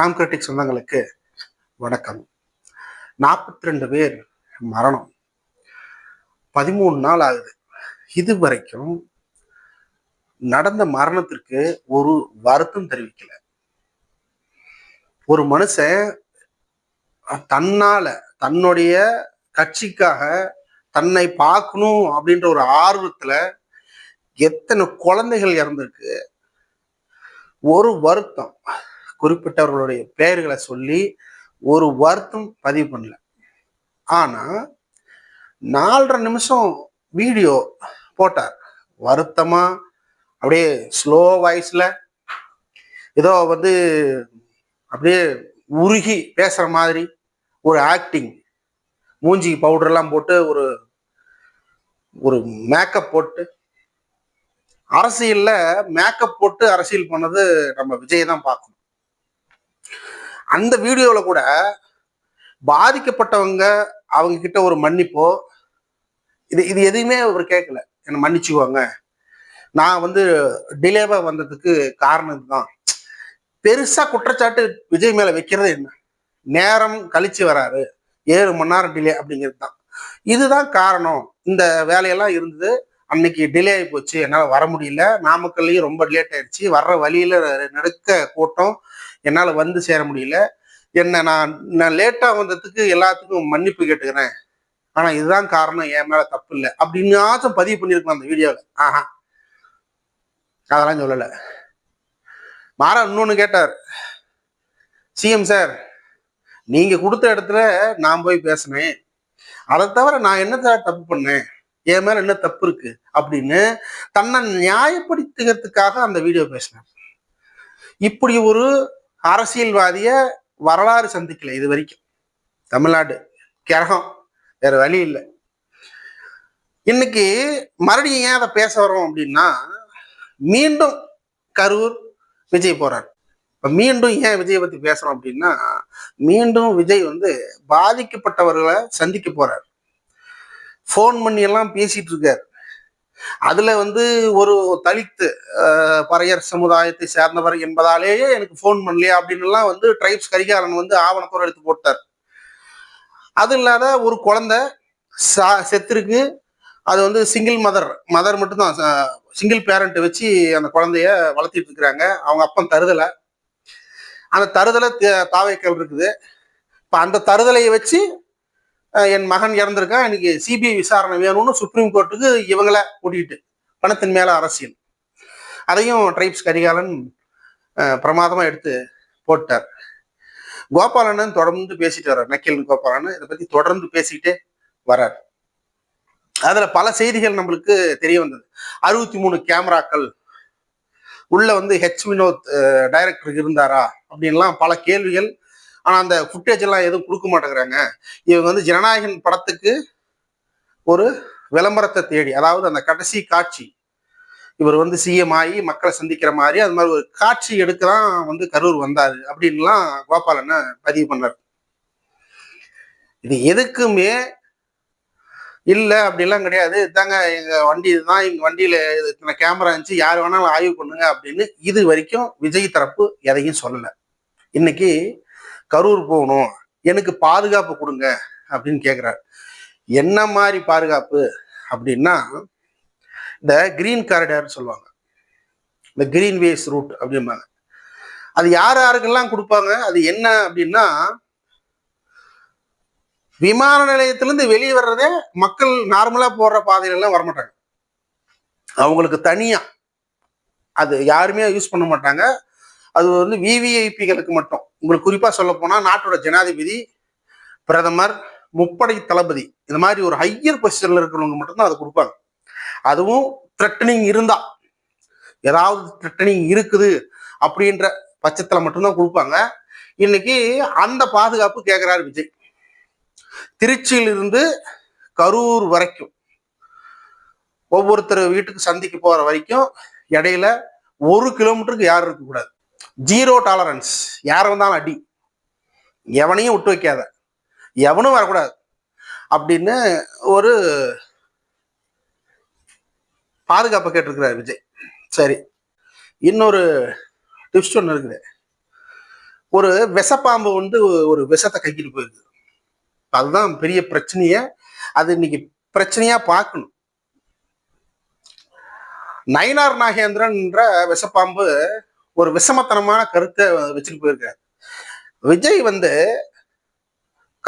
Ram critic சொந்தங்களுக்கு வணக்கம். நாற்பத்தி ரெண்டு பேர் மரணம். பதிமூணு நாள் ஆகுது. இது வரைக்கும் நடந்த மரணத்திற்கு ஒரு வருத்தம் தெரிவிக்கல. ஒரு மனுஷன் தன்னால தன்னுடைய கட்சிக்காக தன்னை பார்க்கணும் அப்படின்ற ஒரு ஆர்வத்துல எத்தனை குழந்தைகள் இறந்திருக்கு. ஒரு வருத்தம். குறிப்பிட்டவர்களுடைய பெயர்களை சொல்லி ஒரு வருத்தம் பதிவு பண்ணல. ஆனா நாலரை நிமிஷம் வீடியோ போட்டார். வருத்தமா அப்படியே ஸ்லோ வாய்ஸ்ல ஏதோ வந்து அப்படியே உருகி பேசுற மாதிரி ஒரு ஆக்டிங் மூஞ்சி பவுடர்லாம் போட்டு ஒரு ஒரு மேக்கப் போட்டு அரசியல்ல மேக்கப் போட்டு அரசியல் பண்ணது நம்ம விஜய் தான் பார்க்கணும். அந்த வீடியோவில் கூட பாதிக்கப்பட்டவங்க அவங்க கிட்ட ஒரு மன்னிப்போ இது இது எதுவுமே அவர் கேட்கல என்னை மன்னிச்சுக்குவாங்க நான் வந்து டிலேவா வந்ததுக்கு காரணம் இதுதான். பெருசா குற்றச்சாட்டு விஜய் மேல வைக்கிறது என்ன? நேரம் கழிச்சு வராரு. ஏழு மணி நேரம் டிலே அப்படிங்கிறது தான். இதுதான் காரணம். இந்த வேலையெல்லாம் இருந்தது. அன்னைக்கு டிலே ஆகி போச்சு. என்னால் வர முடியல. நாமக்கல்லையும் ரொம்ப லேட் ஆயிடுச்சு. வர்ற வழியில நடுக்க கூட்டம். என்னால் வந்து சேர முடியல. என்ன நான் நான் லேட்டாக வந்ததுக்கு எல்லாத்துக்கும் மன்னிப்பு கேட்டுக்கிறேன். ஆனால் இதுதான் காரணம். என் மேலே தப்பு இல்லை. அப்படின்னாச்சும் பதிவு பண்ணியிருக்கலாம் அந்த வீடியோவில் ஆஹா. அதெல்லாம் சொல்லலை. மாறா இன்னொன்று கேட்டார். சிஎம் சார் நீங்கள் கொடுத்த இடத்துல நான் போய் பேசினேன். அதை தவிர நான் என்ன சார் தப்பு பண்ணேன்? என் மேல என்ன தப்பு இருக்கு? அப்படின்னு தன்னை நியாயப்படுத்துகிறதுக்காக அந்த வீடியோ பேசினேன் இப்படி ஒரு அரசியல்வாதிய வரலாறு சந்திக்கல இது வரைக்கும். தமிழ்நாடு கிரகம் வேற வழி இல்லை. இன்னைக்கு மறுபடியும் ஏன் அதை பேச வரோம் அப்படின்னா மீண்டும் கரூர் விஜய் போறார். இப்போ மீண்டும் ஏன் விஜயை பத்தி பேசுறோம் அப்படின்னா மீண்டும் விஜய் வந்து பாதிக்கப்பட்டவர்களை சந்திக்க போறார். ஃபோன் பண்ணி எல்லாம் பேசிட்டு இருக்காரு. அதுல வந்து ஒரு தலித்து பறையர் சமுதாயத்தை சேர்ந்தவர் என்பதாலேயே எனக்கு ஃபோன் பண்ணலையா அப்படின்னு வந்து ட்ரைப்ஸ் கரிகாரன் வந்து ஆவணத்தோடு எடுத்து போட்டார். அது இல்லாத ஒரு குழந்தை சா செத்துருக்கு. அது வந்து சிங்கிள் மதர் மதர் மட்டும்தான் சிங்கிள் பேரண்ட் வச்சு அந்த குழந்தைய வளர்த்திட்டு இருக்கிறாங்க. அவங்க அப்பன் தருதலை. அந்த தருதலை தாவைக்கல் இருக்குது. இப்போ அந்த தருதலையை வச்சு என் மகன் இறந்துருக்கான் எனக்கு சிபிஐ விசாரணை வேணும்னு சுப்ரீம் கோர்ட்டுக்கு இவங்களை கூட்டிகிட்டு பணத்தின் மேல அரசியல். அதையும் ட்ரைப்ஸ் கரிகாலன் பிரமாதமாக எடுத்து போட்டார். கோபாலனன் தொடர்ந்து பேசிட்டு வர்றார். நக்கீல் கோபாலன் இதை பத்தி தொடர்ந்து பேசிக்கிட்டே வர்றார். அதுல பல செய்திகள் நம்மளுக்கு தெரிய வந்தது. அறுபத்தி மூணு கேமராக்கள் உள்ள வந்து ஹெச் வினோத் டைரக்டர் இருந்தாரா அப்படின்லாம் பல கேள்விகள் ஆனா அந்த ஃபுட்டேஜ் எல்லாம் எதுவும் கொடுக்க மாட்டேங்கிறாங்க. இவங்க வந்து ஜனநாயகன் படத்துக்கு ஒரு விளம்பரத்தை தேடி அதாவது அந்த கடைசி காட்சி. இவர் வந்து சிஎம் ஆகி மக்களை சந்திக்கிற மாதிரி அது மாதிரி ஒரு காட்சி எடுக்க தான் வந்து கரூர் வந்தார் அப்படின்லாம் கோபாலனை பதிவு பண்ணார். இது எதுக்குமே இல்லை அப்படிலாம் கிடையாது. இதாங்க எங்கள் வண்டி இதுதான் எங்கள் வண்டியில் இத்தனை கேமரா இருந்துச்சு யார் வேணாலும் ஆய்வு பண்ணுங்க அப்படின்னு இது வரைக்கும் விஜய் தரப்பு எதையும் சொல்லலை. இன்னைக்கு கரூர் போகணும். எனக்கு பாதுகாப்பு கொடுங்க அப்படின்னு கேட்குறாரு என்ன மாதிரி பாதுகாப்பு அப்படின்னா இந்த கிரீன் காரிடார்னு சொல்லுவாங்க. இந்த கிரீன் வேஸ் ரூட் அப்படிம்பாங்க. அது யார் யாருக்கெல்லாம் கொடுப்பாங்க? அது என்ன அப்படின்னா விமான நிலையத்திலேருந்து வெளியே வர்றதே மக்கள் நார்மலாக போடுற பாதையிலலாம் வரமாட்டாங்க. அவங்களுக்கு தனியாக அது யாருமே யூஸ் பண்ண மாட்டாங்க. அது வந்து விவிஐபிகளுக்கு மட்டும். உங்களுக்கு குறிப்பாக சொல்ல போனால் நாட்டோட ஜனாதிபதி பிரதமர் முப்படை தளபதி இந்த மாதிரி ஒரு ஹையர் பொசிஷன்ல இருக்கிறவங்க மட்டும்தான் அதை கொடுப்பாங்க. அதுவும் த்ரெட்டனிங் இருந்தா ஏதாவது த்ரெட்டனிங் இருக்குது அப்படின்ற பட்சத்தில் மட்டும்தான் கொடுப்பாங்க. இன்னைக்கு அந்த பாதுகாப்பு கேட்குறாரு விஜய். திருச்சியிலிருந்து கரூர் வரைக்கும் ஒவ்வொருத்தர் வீட்டுக்கு சந்திக்கு போகிற வரைக்கும் இடையில ஒரு கிலோமீட்டருக்கு யாரும் இருக்கக்கூடாது. ஜீரோ டாலரன்ஸ் யார் வந்தாலும் அடி. எவனையும் விட்டு வைக்காத. எவனும் வரக்கூடாது. அப்படின்னு ஒரு பாதுகாப்பை கேட்டிருக்கிறார் விஜய். சரி. இன்னொரு டிப்ஸ் ஒன்று இருக்குது. ஒரு விஷப்பாம்பு வந்து ஒரு விஷத்தை கைக்கிட்டு போயிருக்குது அதுதான் பெரிய பிரச்சனைய. அது இன்னைக்கு பிரச்சனையா பார்க்கணும். நயினார் நாகேந்திரன்ற விஷப்பாம்பு ஒரு விஷமத்தனமான கருத்தை வச்சுட்டு போயிருக்காரு. விஜய் வந்து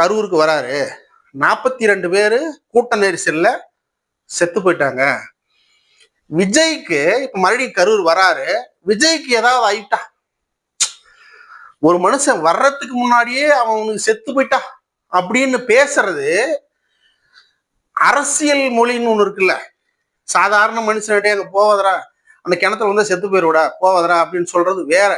கரூருக்கு வராரு. நாற்பத்தி ரெண்டு பேரு கூட்ட நெரிசல்ல செத்து போயிட்டாங்க. விஜய்க்கு இப்ப மறுபடியும் கரூர் வராரு. விஜய்க்கு ஏதாவது ஆயிட்டா? ஒரு மனுஷன் வர்றதுக்கு முன்னாடியே அவனுக்கு செத்து போயிட்டா? அப்படின்னு பேசுறது அரசியல் மொழின்னு ஒன்று இருக்குல்ல. சாதாரண மனுஷன்கிட்டே அங்க போவதரா அந்த கிணத்துல வந்து செத்து போயிருவிடா போவதரா அப்படின்னு சொல்றது வேற.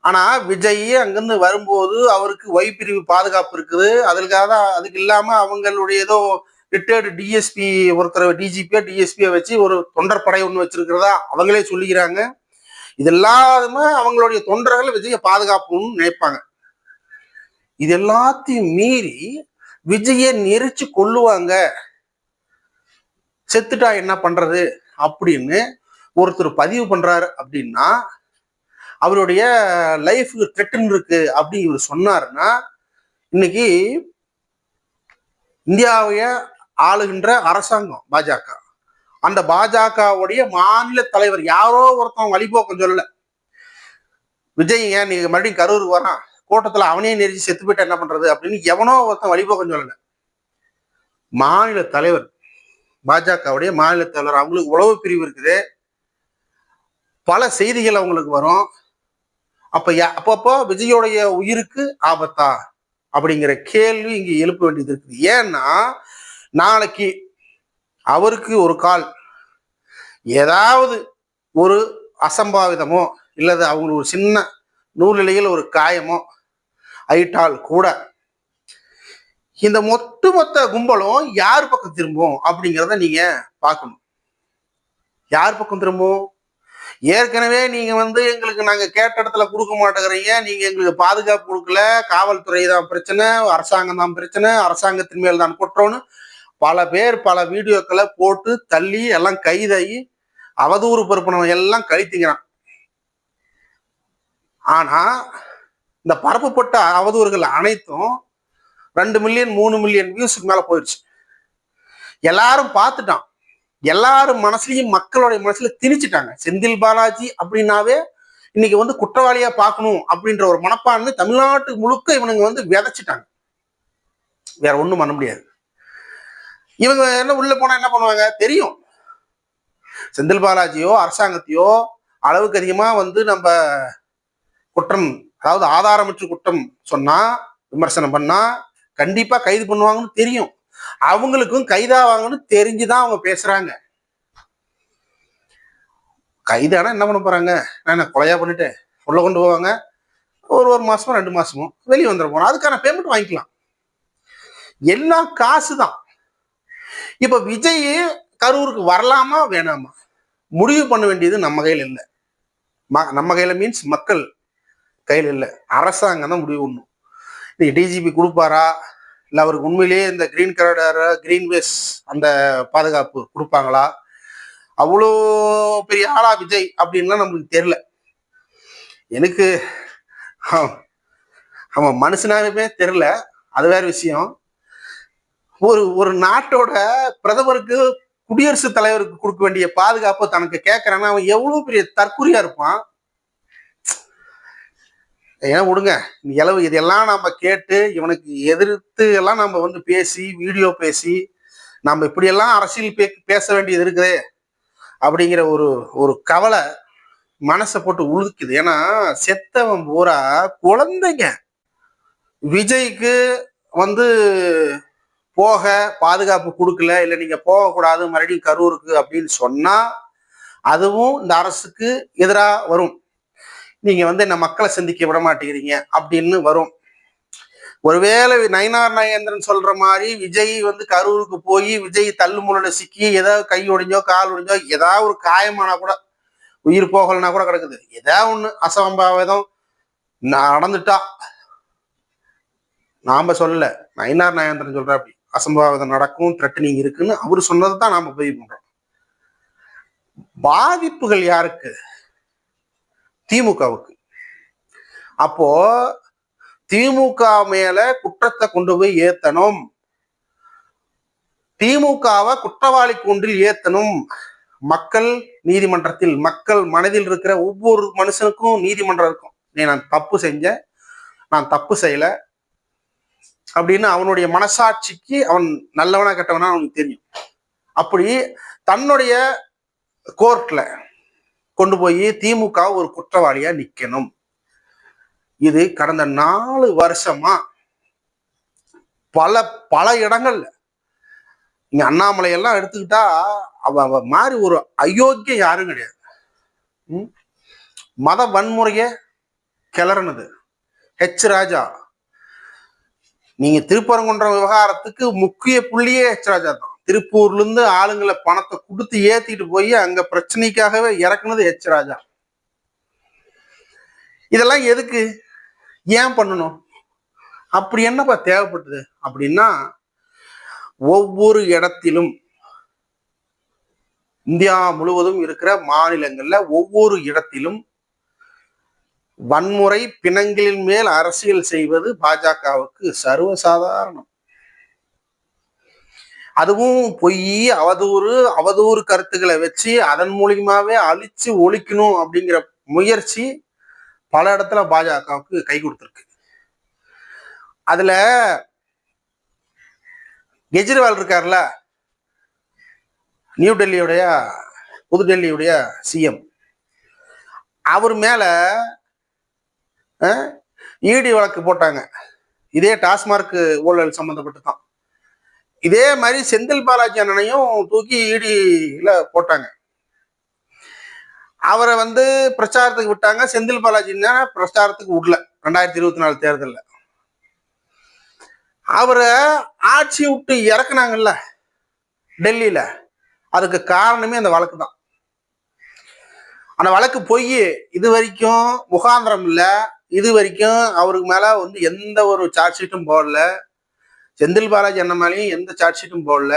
ஆனா விஜய் அங்கிருந்து வரும்போது அவருக்கு ஒய் பிரிவு பாதுகாப்பு இருக்குது. அதுக்காக தான் அதுக்கு இல்லாம அவங்களுடைய ஏதோ ரிட்டையர்டு டிஎஸ்பி ஒருத்தர் டிஜிபியோ டிஎஸ்பியோ வச்சு ஒரு தொண்டர் படை ஒன்று வச்சிருக்கிறதா அவங்களே சொல்லிக்கிறாங்க. இது எல்லாருமே அவங்களுடைய தொண்டர்கள் விஜய பாதுகாப்புன்னு நினைப்பாங்க. இது எல்லாத்தையும் மீறி விஜய நெரிச்சு கொல்லுவாங்க. செத்துட்டா என்ன பண்றது? அப்படின்னு ஒருத்தர் பதிவு பண்றாரு அப்படின்னா அவருடைய லைஃபுக்கு த்ரெட்டன் இருக்கு அப்படி இவர் சொன்னாருன்னா இன்னைக்கு இந்தியாவைய ஆளுகின்ற அரசாங்கம் பாஜக. அந்த பாஜகவுடைய மாநில தலைவர் யாரோ ஒருத்தன் வழிபோக்கம் சொல்லல. விஜய் ஏன் நீங்க மறுபடியும் கரூருக்கு வரான் கூட்டத்துல அவனே நெரிச்சு செத்து போயிட்டு என்ன பண்றது அப்படின்னு எவனோ ஒருத்தன் வழிபோக்கம் சொல்லல. மாநில தலைவர் பாஜகவுடைய மாநில தலைவர் அவங்களுக்கு உளவு பிரிவு இருக்குது. பல செய்திகள் அவங்களுக்கு வரும். அப்ப யா- அப்பப்போ விஜயோடைய உயிருக்கு ஆபத்தா? அப்படிங்கிற கேள்வி இங்க எழுப்ப வேண்டியது இருக்குது. ஏன்னா நாளைக்கு அவருக்கு ஒரு கால் ஏதாவது ஒரு அசம்பாவிதமோ இல்லது அவங்களுக்கு ஒரு சின்ன நூலிலையில் ஒரு காயமோ ஆயிட்டால் கூட இந்த மொத்த மொத்த கும்பலும் யார் பக்கம் திரும்பும் அப்படிங்கிறத நீங்க பார்க்கணும். யார் பக்கம் திரும்பும்? ஏற்கனவே நீங்க வந்து எங்களுக்கு நாங்க கேட்ட இடத்துல கொடுக்க மாட்டேங்கிறீங்க. நீங்க எங்களுக்கு பாதுகாப்பு கொடுக்கல. காவல்துறை தான் பிரச்சனை அரசாங்கம் தான் பிரச்சனை அரசாங்கத்தின் மேல் தான் குற்றம்னு பல பேர் பல வீடியோக்களை போட்டு தள்ளி எல்லாம் கைதாகி அவதூறு பரப்பினவன் எல்லாம் கழித்துங்கிறான் ஆனா இந்த பரப்பப்பட்ட அவதூறுகள் அனைத்தும் ரெண்டு மில்லியன் மூணு மில்லியன் வியூஸுக்கு மேல போயிடுச்சு எல்லாரும் பார்த்துட்டான். எல்லாரும் மனசுலையும் மக்களுடைய மனசுல திணிச்சிட்டாங்க. செந்தில் பாலாஜி அப்படின்னாவே இன்னைக்கு வந்து குற்றவாளியா பார்க்கணும் அப்படின்ற ஒரு மனப்பான்மை தமிழ்நாட்டு முழுக்க இவனுங்க வந்து விதைச்சிட்டாங்க. வேற ஒண்ணும் பண்ண முடியாது. இவங்க என்ன உள்ள போனா என்ன பண்ணுவாங்க? தெரியும். செந்தில் பாலாஜியோ அரசாங்கத்தையோ அளவுக்கு அதிகமா வந்து நம்ம குற்றம் அதாவது ஆதாரமற்ற குற்றம் சொன்னா விமர்சனம் பண்ணா கண்டிப்பா கைது பண்ணுவாங்கன்னு தெரியும். அவங்களுக்கும் கைதாவாங்கன்னு தெரிஞ்சுதான் அவங்க பேசுறாங்க. கைதானா என்ன பண்ண போறாங்க? நான் என்ன கொலையா பண்ணிட்டேன்? உள்ள கொண்டு போவாங்க? ஒரு ஒரு மாசமோ ரெண்டு மாசமோ வெளியே வந்துட போறோம். அதுக்கான பேமெண்ட் வாங்கிக்கலாம். எல்லாம் காசு தான் இப்ப விஜய் கரூருக்கு வரலாமா வேணாமா? முடிவு பண்ண வேண்டியது நம்ம கையில் இல்லை. நம்ம கையில மீன்ஸ் மக்கள் கையில் இல்லை. அரசாங்கம் தான் முடிவு பண்ணும். இன்னைக்கு டிஜிபி கொடுப்பாரா? இல்லை அவருக்கு உண்மையிலேயே இந்த கிரீன் கரடர் கிரீன்வேஸ் அந்த பாதுகாப்பு கொடுப்பாங்களா? அவ்வளோ பெரிய ஆளா விஜய் அப்படின்லாம் நம்மளுக்கு தெரியல. எனக்கு அவன் அவன் மனுஷனாகவே தெரில அது வேற விஷயம். ஒரு ஒரு நாட்டோட பிரதமருக்கு குடியரசுத் தலைவருக்கு கொடுக்க வேண்டிய பாதுகாப்பு தனக்கு கேட்கறான்னா அவன் எவ்வளோ பெரிய தற்குறியா இருப்பான். ஏன் விடுங்க? இளவு இதெல்லாம் நம்ம கேட்டு இவனுக்கு எதிர்த்து எல்லாம் நம்ம வந்து பேசி வீடியோ பேசி நம்ம இப்படியெல்லாம் அரசியல் பே பேச வேண்டியது இருக்குது அப்படிங்கிற ஒரு ஒரு கவலை மனசை போட்டு உழுக்குது. ஏன்னா செத்தவன் பூரா குழந்தைங்க. விஜய்க்கு வந்து போக பாதுகாப்பு கொடுக்கல இல்லை நீங்கள் போகக்கூடாது மறுபடியும் கரூருக்கு அப்படின்னு சொன்னால் அதுவும் இந்த அரசுக்கு எதிராக வரும். நீங்க வந்து என்ன மக்களை சந்திக்க விட மாட்டேங்கிறீங்க அப்படின்னு வரும். ஒருவேளை நயனார் நயேந்திரன் சொல்ற மாதிரி விஜய் வந்து கரூருக்கு போய் விஜய் தள்ளுமுள்ள சிக்கி ஏதாவது கை ஒடிஞ்சோ கால் ஒடிஞ்சோ ஏதாவது ஒரு காயமானா கூட உயிர் போகலைன்னா கூட கிடக்குது. ஏதாவது ஒண்ணு அசம்பாவிதம் நடந்துட்டா. நாம சொல்லல. நயனார் நயேந்திரன் சொல்ற அப்படி. அசம்பாவிதம் நடக்கும் த்ரெட்டனிங் இருக்குன்னு அவர் சொன்னதை தான் நாம பதிவு பண்றோம். பாதிப்புகள் யாருக்கு? திமுகவுக்கு. அப்போ திமுக மேல குற்றத்தை கொண்டு போய் ஏத்தணும். திமுகவை குற்றவாளி கூண்டில் ஏத்தணும். மக்கள் நீதிமன்றத்தில் மக்கள் மனதில் இருக்கிற ஒவ்வொரு மனுஷனுக்கும் நீதிமன்றம் இருக்கும். நீ நான் தப்பு செஞ்சேன். நான் தப்பு செய்யல. அப்படின்னு அவனுடைய மனசாட்சிக்கு அவன் நல்லவனா கெட்டவனா அவனுக்கு தெரியும். அப்படி தன்னுடைய கோர்ட்ல கொண்டு போய் திமுக ஒரு குற்றவாளியா நிக்கணும். இது கடந்த நாலு வருஷமா பல பல இடங்கள்ல. இங்க அண்ணாமலை எல்லாம் எடுத்துக்கிட்டா அவ அவ மாதிரி ஒரு அயோக்கியம் யாரும் கிடையாது. மத வன்முறைய கிளறினது. ஹெச் ராஜா. நீங்க திருப்பரங்குன்ற விவகாரத்துக்கு முக்கிய புள்ளியே ஹெச் ராஜா தான். திருப்பூர்ல இருந்து ஆளுங்களை பணத்தை கொடுத்து ஏத்திட்டு போய் அங்க பிரச்சனைக்காகவே இறக்குனது ஹெச் ராஜா. இதெல்லாம் எதுக்கு? ஏன் பண்ணணும்? அப்படி என்னப்பா தேவைப்பட்டது? அப்படின்னா ஒவ்வொரு இடத்திலும் இந்தியா முழுவதும் இருக்கிற மாநிலங்கள்ல ஒவ்வொரு இடத்திலும் வன்முறை பிணங்களின் மேல் அரசியல் செய்வது பாஜகவுக்கு சர்வசாதாரணம். அதுவும் பொய் அவதூறு அவதூறு கருத்துக்களை வச்சு அதன் மூலியமாவே அழிச்சு ஒழிக்கணும் அப்படிங்கிற முயற்சி பல இடத்துல பாஜகவுக்கு கை கொடுத்துருக்கு. அதுல கெஜ்ரிவால் இருக்கார்ல நியூ டெல்லியுடைய புதுடெல்லியுடைய சிஎம் அவர் மேல இடி வழக்கு போட்டாங்க. இதே டாஸ்மார்க் ஊழல் சம்மந்தப்பட்டு தான் இதே மாதிரி செந்தில் பாலாஜி அண்ணனையும் தூக்கி இடியில் போட்டாங்க. அவரை வந்து பிரச்சாரத்துக்கு விட்டாங்க. செந்தில் பாலாஜின்னா பிரச்சாரத்துக்கு விடல. ரெண்டாயிரத்தி இருபத்தி நாலு தேர்தலில். அவரை ஆட்சி விட்டு இறக்குனாங்கல்ல டெல்லியில். அதுக்கு காரணமே அந்த வழக்கு தான். அந்த வழக்கு போய் இது வரைக்கும் முகாந்திரம் இல்லை. இது வரைக்கும் அவருக்கு மேலே வந்து எந்த ஒரு சார்ஜ் ஷீட்டும் போடல. செந்தில் பாலாஜி அண்ணன் மேலேயும் எந்த சார்ஜ் ஷீட்டும் போடல.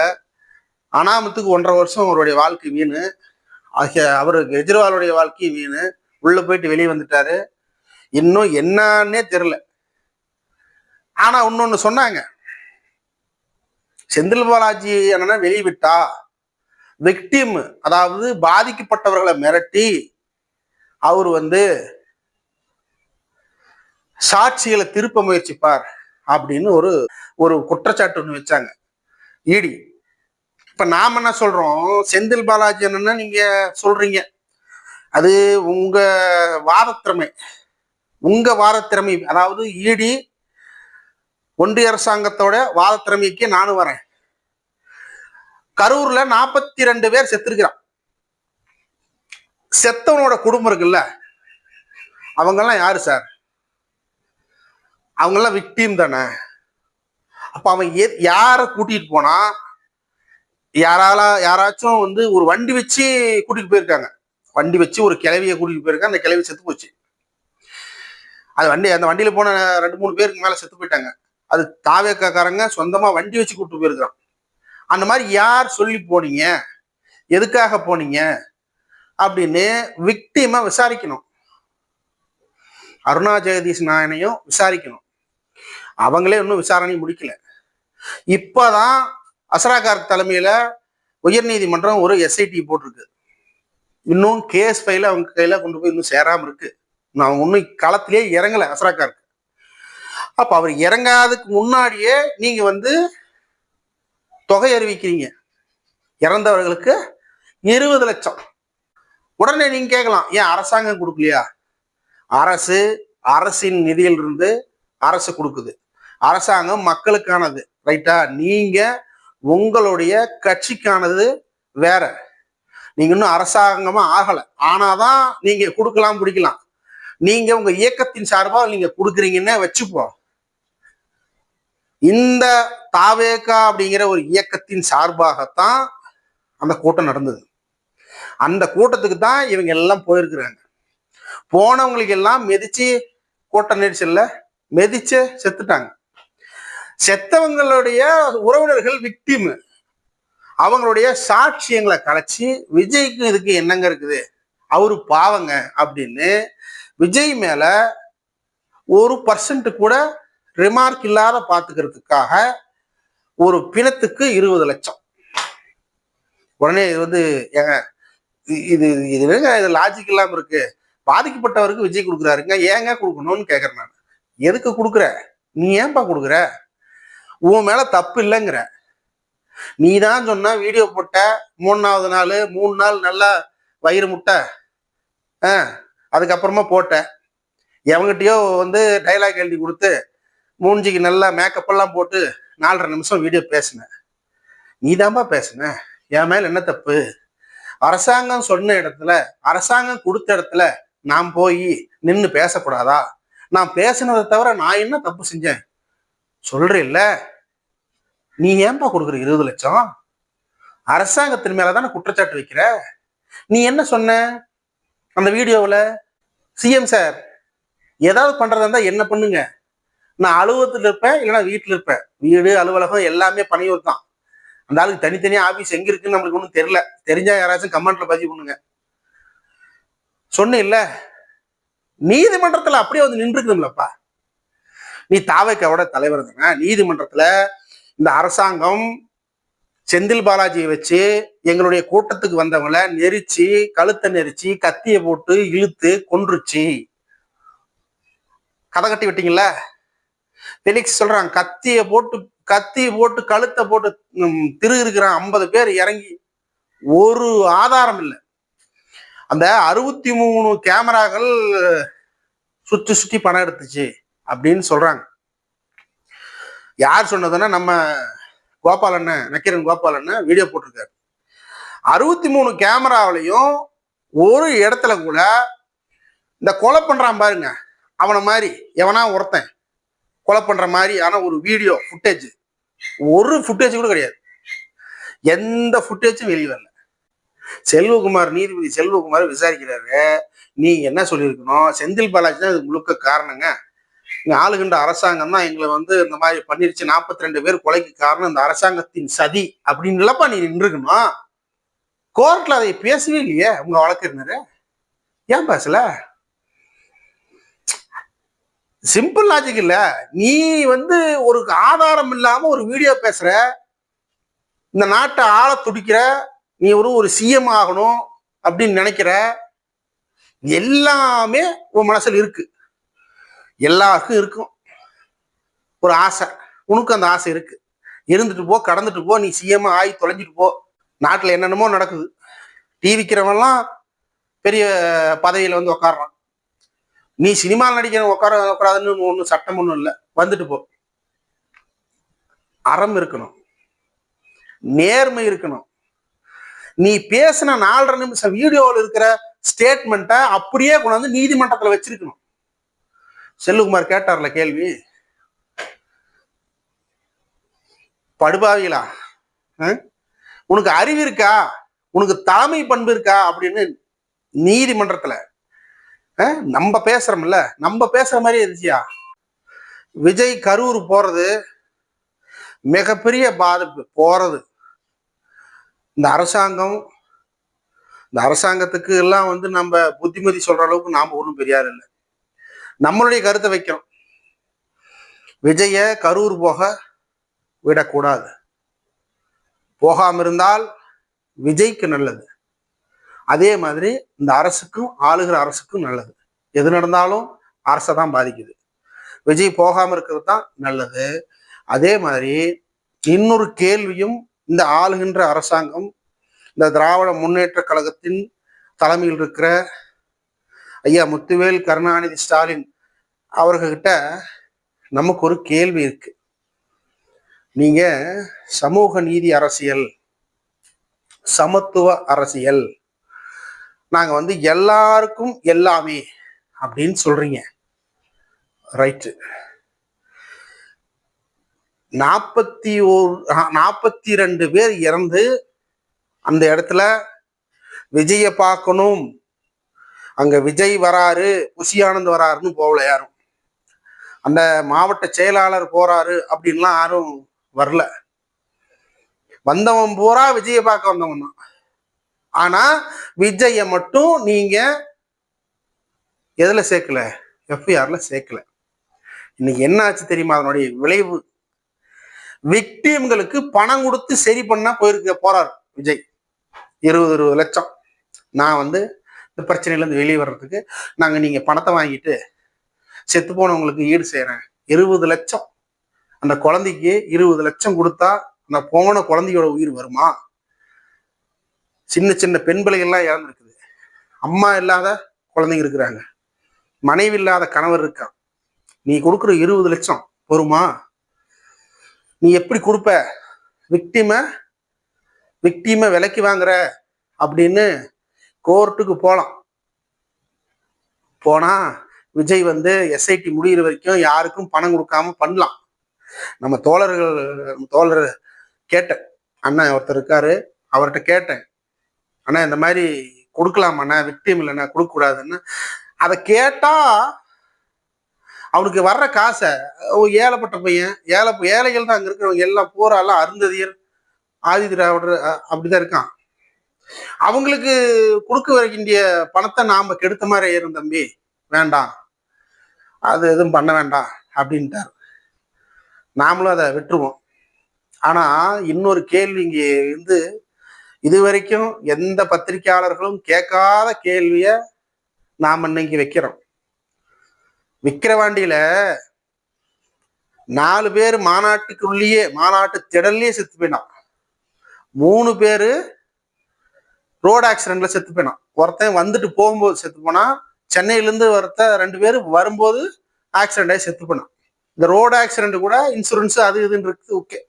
அனாமத்துக்கு ஒன்றரை வருஷம் அவருடைய வாழ்க்கை வீணு. ஆகிய கெஜ்ரிவாலுடைய வாழ்க்கை வீணு. உள்ள போயிட்டு வெளியே வந்துட்டாரு. இன்னும் என்னன்னே தெரில ஆனா இன்னொன்னு சொன்னாங்க. செந்தில் பாலாஜி என்னன்னா வெளிவிட்டா விக்டிம் அதாவது பாதிக்கப்பட்டவர்களை மிரட்டி அவர் வந்து சாட்சிகளை திருப்ப முயற்சிப்பார். அப்படின்னு ஒரு ஒரு குற்றச்சாட்டு ஒன்று வச்சாங்க. ஈடி இப்ப நாம என்ன சொல்றோம்? செந்தில் பாலாஜி என்னன்னா நீங்க சொல்றீங்க? அது உங்க வாதத்திறமை. உங்க வாதத்திறமை. அதாவது ஈடி ஒன்றிய அரசாங்கத்தோட வாதத்திறமைக்கு நானும் வரேன். கரூர்ல நாற்பத்தி ரெண்டு பேர் செத்துருக்கிறான். செத்தவனோட குடும்பம் இருக்குல்ல? அவங்கெல்லாம் யாரு சார்? அவங்கெல்லாம் விக்டீம் தானே. அப்ப அவன் எ- யாரை கூட்டிட்டு போனா யாரால யாராச்சும் வந்து ஒரு வண்டி வச்சு கூட்டிட்டு போயிருக்காங்க. வண்டி வச்சு ஒரு கிளவியை கூட்டிகிட்டு போயிருக்காங்க. அந்த கிளவி செத்து போச்சு. அது வண்டி அந்த வண்டியில போன ரெண்டு மூணு பேருக்கு மேல செத்து போயிட்டாங்க. அது தாவேக்காரங்க சொந்தமா வண்டி வச்சு கூட்டிட்டு போயிருக்கான் அந்த மாதிரி யார் சொல்லி போனீங்க? எதுக்காக போனீங்க? அப்படின்னு விக்டிமா விசாரிக்கணும். அருணா ஜெகதீஷ் நாயனையும் விசாரிக்கணும். அவங்களே இன்னும் விசாரணை முடிக்கல. இப்போதான் அசராகார் தலைமையில் உயர்நீதிமன்றம் ஒரு எஸ்ஐடி போட்டிருக்கு. இன்னும் கேஸ் ஃபைல அவங்க கையில் கொண்டு போய் இன்னும் சேராமல் இருக்கு. நான் இன்னும் களத்திலே இறங்கல அசராக்காருக்கு. அப்போ அவர் இறங்காததுக்கு முன்னாடியே நீங்கள் வந்து தொகை அறிவிக்கிறீங்க. இறந்தவர்களுக்கு இருபது லட்சம். உடனே நீங்கள் கேட்கலாம் ஏன் அரசாங்கம் கொடுக்கலையா? அரசு அரசின் நிதியிலிருந்து அரசு கொடுக்குது. அரசாங்கம் மக்களுக்கானது ரைட்டா நீங்க உங்களுடைய கட்சிக்கானது வேற. நீங்க இன்னும் அரசாங்கமா ஆகல. ஆனாதான் நீங்க கொடுக்கலாம் பிடிக்கலாம். நீங்க உங்க இயக்கத்தின் சார்பா நீங்க கொடுக்குறீங்கன்னு வச்சுப்போம் இந்த தாவேகா அப்படிங்கிற ஒரு இயக்கத்தின் சார்பாகத்தான் அந்த கூட்டம் நடந்தது. அந்த கூட்டத்துக்கு தான் இவங்க எல்லாம் போயிருக்கிறாங்க. போனவங்களுக்கு எல்லாம் மெதிச்சு கூட்ட நெரிசல்ல மெதிச்சு செத்துட்டாங்க. செத்தவங்களுடைய உறவினர்கள் விக்டிம் அவங்களுடைய சாட்சியங்களை கலைச்சி விஜய்க்கு இதுக்கு என்னங்க இருக்குது? அவரு பாவங்க அப்படின்னு விஜய் மேல ஒரு பர்சன்ட் கூட ரிமார்க் இல்லாத பாத்துக்கிறதுக்காக ஒரு பிணத்துக்கு இருபது லட்சம். உடனே இது வந்து ஏங்க இது இது என்னங்க இது லாஜிக் இல்லாம இருக்கு? பாதிக்கப்பட்டவருக்கு விஜய் கொடுக்குறாருங்க. ஏங்க கொடுக்கணும்னு கேக்குறேன் நான். எதுக்கு கொடுக்குற? நீ ஏன்பா கொடுக்குற? உன் மேல தப்பு இல்லைங்கிற. நீ தான் சொன்ன வீடியோ போட்ட மூணாவது நாள் மூணு நாள் நல்லா வயிறு முட்டை. ஆ அதுக்கப்புறமா போட்டேன் எவங்கிட்டயோ வந்து டைலாக் எழுதி கொடுத்து மூஞ்சிக்கு நல்லா மேக்கப்பெல்லாம் போட்டு நாலரை நிமிஷம் வீடியோ பேசினேன் நீ தான்பா பேசுன? என் மேல என்ன தப்பு? அரசாங்கம் சொன்ன இடத்துல அரசாங்கம் கொடுத்த இடத்துல நான் போய் நின்று பேசக்கூடாதா? நான் பேசுனதை தவிர நான் என்ன தப்பு செஞ்சேன்? சொல்றேல்ல? நீ ஏன்பா கொடுக்குற இருபது லட்சம்? அரசாங்கத்தின் மேலதானே குற்றச்சாட்டு வைக்கிற? நீ என்ன சொன்ன? அந்த வீடியோவில்? சிஎம் சார் ஏதாவது பண்றதா இருந்தா என்ன பண்ணுங்க? நான் அலுவலகத்தில் இருப்பேன் இல்லைன்னா வீட்டில் இருப்பேன். வீடு அலுவலகம் எல்லாமே பணியூர் தான். அந்த ஆளுக்கு தனித்தனியாக ஆஃபீஸ் எங்க இருக்குன்னு நம்மளுக்கு ஒன்றும் தெரியல. தெரிஞ்சா யாராச்சும் கமெண்ட்ல பதிவு பண்ணுங்க. சொன்ன இல்ல நீதிமன்றத்தில் அப்படியே வந்து நின்றுக்குதுங்களப்பா நீ தாவைக்காவோட தலைவர் தானே? நீதிமன்றத்துல இந்த அரசாங்கம் செந்தில் பாலாஜியை வச்சு எங்களுடைய கூட்டத்துக்கு வந்தவங்கள நெரிச்சு கழுத்தை நெரிச்சு கத்திய போட்டு இழுத்து கொன்றுச்சு. கதை கட்டி விட்டீங்களா பெலிக்ஸ் சொல்றான் கத்திய போட்டு கத்தி போட்டு கழுத்தை போட்டு திரு இருக்கிறான். ஐம்பது பேர் இறங்கி ஒரு ஆதாரம் இல்லை. அந்த அறுபத்தி மூணு கேமராக்கள் சுற்றி சுற்றி பணம் எடுத்துச்சு. அப்படின்னு சொல்றாங்க. யார் சொன்னதுன்னா நம்ம கோபாலண்ண நக்கீரன் கோபாலண்ண வீடியோ போட்டிருக்காரு. அறுபத்தி மூணு கேமராவிலையும் ஒரு இடத்துல கூட இந்த கொலை பண்றான் பாருங்க. அவனை மாதிரி எவனா ஒருத்தன் கொலை பண்ற மாதிரி ஆனா ஒரு வீடியோ ஃபுட்டேஜ் ஒரு ஃபுட்டேஜ் கூட கிடையாது. எந்த ஃபுட்டேஜும் வெளியே வரல. செல்வகுமார் நீதிபதி செல்வகுமார் விசாரிக்கிறாரு. நீ என்ன சொல்லியிருக்கணும்? செந்தில் பாலாஜி தான் இது முழுக்க காரணங்க. இங்கே ஆளுகின்ற அரசாங்கம் தான் எங்களை வந்து இந்த மாதிரி பண்ணிருச்சு. நாற்பத்தி ரெண்டு பேர் கொலைக்கு காரணம் இந்த அரசாங்கத்தின் சதி அப்படின்னுலப்பா நீ நின்றுக்கணும். கோர்ட்ல அதை பேசவே இல்லையே உங்க வழக்கறிஞர். ஏன் பேசல? சிம்பிள் லாஜிக் இல்ல. நீ வந்து ஒரு ஆதாரம் இல்லாம ஒரு வீடியோ பேசுற. இந்த நாட்டை ஆள துடிக்கிற. நீ ஒரு ஒரு சிஎம் ஆகணும் அப்படின்னு நினைக்கிற. எல்லாமே உன் மனசில் இருக்குது எல்லாருக்கும் இருக்கும். ஒரு ஆசை. உனக்கு அந்த ஆசை இருக்கு. இருந்துட்டு போ கடந்துட்டு போ நீ சிஎம் ஆகி தொலைஞ்சிட்டு போ. நாட்டில் என்னென்னமோ நடக்குது. டிவிக்கிறவன்லாம் பெரிய பதவியில் வந்து உக்காடுறான் நீ சினிமாவில் நடிக்கிற உட்கார உட்காராதுன்னு ஒன்றும் சட்டம் ஒன்றும் இல்லை. வந்துட்டு போ. அறம் இருக்கணும். நேர்மை இருக்கணும். நீ பேசின நாலரை நிமிஷம் வீடியோவில் இருக்கிற ஸ்டேட்மெண்ட்டை அப்படியே கொண்டு வந்து நீதிமன்றத்தில் வச்சிருக்கணும். செல்லுகுமார் கேட்டார்ல கேள்வி? படுபாவிகளா? உனக்கு அறிவு இருக்கா? உனக்கு தலைமை பண்பு இருக்கா? அப்படின்னு நீதிமன்றத்துல நம்ம பேசுறோம்ல நம்ம பேசுற மாதிரி இருந்துச்சியா? விஜய் கரூர் போறது மிகப்பெரிய பாதிப்பு போறது. இந்த அரசாங்கம் இந்த அரசாங்கத்துக்கு எல்லாம் வந்து நம்ம புத்திமதி சொல்ற அளவுக்கு நாம ஒன்றும் பெரியார் இல்லை. நம்மளுடைய கருத்தை வைக்கிறோம். விஜய கரூர் போக விடக்கூடாது. போகாம இருந்தால் விஜய்க்கு நல்லது. அதே மாதிரி இந்த அரசுக்கும் ஆளுகிற அரசுக்கும் நல்லது. எது நடந்தாலும் அரசை தான் பாதிக்குது. விஜய் போகாம இருக்கிறது தான் நல்லது. அதே மாதிரி இன்னொரு கேள்வியும் இந்த ஆளுகின்ற அரசாங்கம் இந்த திராவிட முன்னேற்ற கழகத்தின் தலைமையில் இருக்கிற ஐயா முத்துவேல் கருணாநிதி ஸ்டாலின் அவர்கிட்ட நமக்கு ஒரு கேள்வி இருக்கு. நீங்க சமூக நீதி அரசியல் சமத்துவ அரசியல் நாங்க வந்து எல்லாருக்கும் எல்லாமே அப்படின்னு சொல்றீங்க. ரைட்டு. நாற்பத்தி ஓர் நாற்பத்தி ரெண்டு பேர் இறந்து அந்த இடத்துல விஜய பார்க்கணும் அங்க விஜய் வராரு குஷியானந்த் வராருன்னு போகல யாரும். அந்த மாவட்ட செயலாளர் போறாரு அப்படின்லாம் யாரும் வரல. வந்தவன் பூரா விஜய பார்க்க வந்தவன் தான். ஆனா விஜய மட்டும் நீங்க எதுல சேர்க்கல? எஃப்ஐஆர்ல சேர்க்கல. இன்னைக்கு என்ன ஆச்சு தெரியுமா? அதனுடைய விளைவு. விக்டிம்களுக்கு பணம் கொடுத்து சரி பண்ணா போயிருக்க போறார் விஜய். இருபது இருபது லட்சம். நான் வந்து இந்த பிரச்சனையிலேருந்து வெளியே வர்றதுக்கு நாங்கள் நீங்கள் பணத்தை வாங்கிட்டு செத்து போனவங்களுக்கு ஈடு செய்கிறேன் இருபது லட்சம். அந்த குழந்தைக்கு இருபது லட்சம் கொடுத்தா அந்த போன குழந்தையோட உயிர் வருமா? சின்ன சின்ன பெண் பிள்ளைகள்லாம் இறந்துருக்குது. அம்மா இல்லாத குழந்தைங்க இருக்கிறாங்க. மனைவி இல்லாத கணவர் இருக்கான். நீ கொடுக்குற இருபது லட்சம் வருமா நீ எப்படி கொடுப்ப? விக்டீமை விக்டீமை விலைக்கு வாங்குற அப்படின்னு கோர்ட்டுக்கு போகலாம் போனா விஜய் வந்து எஸ்ஐடி முடிகிற வரைக்கும் யாருக்கும் பணம் கொடுக்காம பண்ணலாம். நம்ம தோழர்கள் நம்ம தோழர் கேட்டேன். அண்ணன் ஒருத்தர் இருக்காரு அவர்கிட்ட கேட்டேன். அண்ணா இந்த மாதிரி கொடுக்கலாமாண்ணா விக்டிம் இல்லைண்ணா கொடுக்கக்கூடாதுன்னு. அதை கேட்டா அவனுக்கு வர்ற காசை ஏழைப்பட்ட பையன் ஏழை ஏழைகள் தான் அங்க இருக்கிறவங்க எல்லாம் போராலாம் அருந்ததியர் ஆதி திராவிடர் அப்படிதான் இருக்கான். அவங்களுக்கு கொடுக்க வேண்டிய பணத்தை நாம கெடுத்த மாதிரி ஏறும் தம்பி. வேண்டாம். அது எதுவும் பண்ண வேண்டாம் அப்படின்ட்டார். நாமளும் அதை விட்டுருவோம். ஆனா இன்னொரு கேள்வி இங்கே வந்து இது வரைக்கும் எந்த பத்திரிக்கையாளர்களும் கேட்காத கேள்விய நாம் இன்னைக்கு வைக்கிறோம். விக்கிரவாண்டியில நாலு பேர் மாநாட்டுக்குள்ளேயே மாநாட்டு திடல்லையே செத்து போயினான் மூணு பேரு ரோடு ஆக்சிடென்ட்ல செத்து போயினான் ஒருத்தன் வந்துட்டு போகும்போது செத்து போனான் சென்னையில இருந்து ஒருத்த ரெண்டு பேர் வரும்போது ஆக்சிடென்ட் ஆகி செத்து போனான் இந்த ரோடு ஆக்சிடென்ட் கூட இன்சூரன்ஸ் அது இதுன்னு இருக்குது ஓகே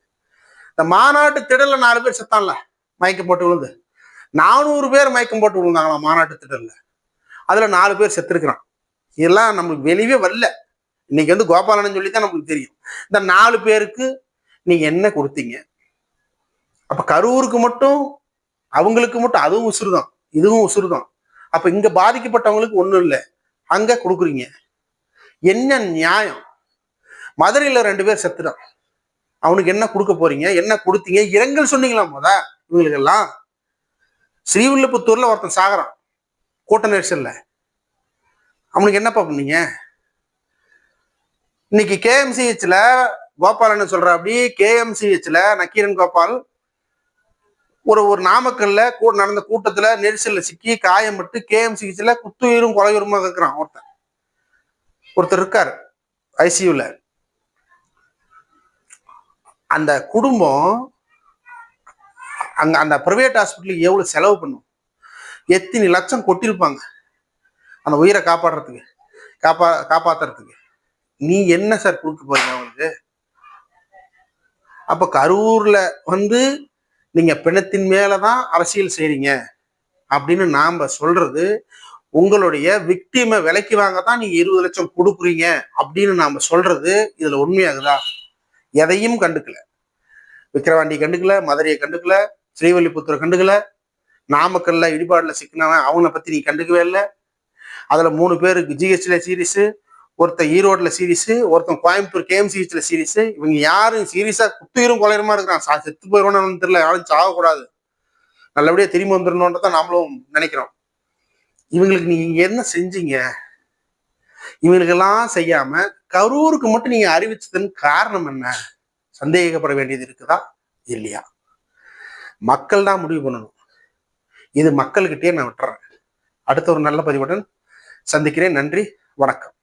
இந்த மாநாட்டு திடல்ல நாலு பேர் செத்தான்ல மயக்கம் போட்டு விழுந்து. நானூறு பேர் மயக்கம் போட்டு விழுந்தாங்களாம் மாநாட்டு திடல்ல. அதுல நாலு பேர் செத்துருக்கிறான். இதெல்லாம் நம்மளுக்கு வெளியவே வரல. இன்னைக்கு வந்து கோபாலன்னு சொல்லி தான் நம்மளுக்கு தெரியும். இந்த நாலு பேருக்கு நீங்க என்ன கொடுத்தீங்க? அப்ப கரூருக்கு மட்டும் அவங்களுக்கு மட்டும் அதுவும் உசுறு தான் இதுவும் உசுறு தான் அப்போ இங்கே பாதிக்கப்பட்டவங்களுக்கு ஒன்றும் இல்லை. அங்கே கொடுக்குறீங்க. என்ன நியாயம்? மதுரையில் ரெண்டு பேர் செத்துட்டான். அவனுக்கு என்ன கொடுக்க போறீங்க? என்ன கொடுத்தீங்க? இரங்கல் சொன்னீங்களா மொதல் இவங்களுக்கெல்லாம்? ஸ்ரீவில்லிபுத்தூர்ல ஒருத்தன் சாகரான் கூட்ட நெரிசல்ல. அவனுக்கு என்னப்பா பண்ணீங்க? இன்னைக்கு கேஎம்சிஹெச்ல கோபாலன்னு சொல்ற அப்படி கேஎம்சிஹெச்ல நக்கீரன் கோபால் ஒரு ஒரு நாமக்கல்ல கூட நடந்த கூட்டத்துல நெரிசல்ல சிக்கி காயம்பட்டு கேஎம்சிஹெச்ல குத்துயிரும் கொலையுருமா இருக்கிறான் ஒருத்தன். ஒருத்தர் இருக்காரு ஐசியூல அந்த குடும்பம் அங்க அந்த பிரைவேட் ஹாஸ்பிட்டலுக்கு எவ்வளவு செலவு பண்ணும்? எத்தனை லட்சம் கொட்டிருப்பாங்க? அந்த உயிரை காப்பாடுறதுக்கு காப்பா காப்பாத்துறதுக்கு. நீ என்ன சார் கொடுக்க போறீங்க அவங்களுக்கு? அப்ப கரூர்ல வந்து நீங்க பிணத்தின் மேலதான் அரசியல் செய்றீங்க அப்படின்னு நாம சொல்றது உங்களுடைய விக்டிமை விலைக்கு வாங்க தான் நீங்க இருபது லட்சம் கொடுக்குறீங்க அப்படின்னு நாம சொல்றது இதுல உண்மையாகுதா? எதையும் கண்டுக்கல. விக்கிரவாண்டி கண்டுக்கல மதுரையை கண்டுக்கல ஸ்ரீவல்லிபுத்தூரை கண்டுக்கல நாமக்கல்ல இடிபாடுல சிக்கினவன் அவங்கள பத்தி நீ கண்டுக்கவே இல்லை. அதுல மூணு பேருக்கு ஜிஹெச்ல சீரிஸு ஒருத்தன் ஈரோட்ல சீரிஸு ஒருத்தன் கோயம்புத்தூர் கேஎம்சிஹெச்ல சீரிஸு இவங்க யாரும் சீரியஸா குத்துயிரும் கொலையரமா இருக்கிறான்? சா- செத்து போயிடுவோம்னு தெரியல. யாரும் சாகக்கூடாது. நல்லபடியா திரும்பி வந்துடணுன்றதான் நாமளும் நினைக்கிறோம். இவங்களுக்கு நீங்க என்ன செஞ்சீங்க? இவங்களுக்கெல்லாம் செய்யாம கரூருக்கு மட்டும் நீங்க அறிவிச்சதன் காரணம் என்ன? சந்தேகப்பட வேண்டியது இருக்குதா? இல்லையா? மக்கள் தான் முடிவு பண்ணணும். இது மக்கள்கிட்டயே நான் விட்டுறேன். அடுத்த ஒரு நல்ல பதிவுடன் சந்திக்கிறேன். நன்றி. வணக்கம்.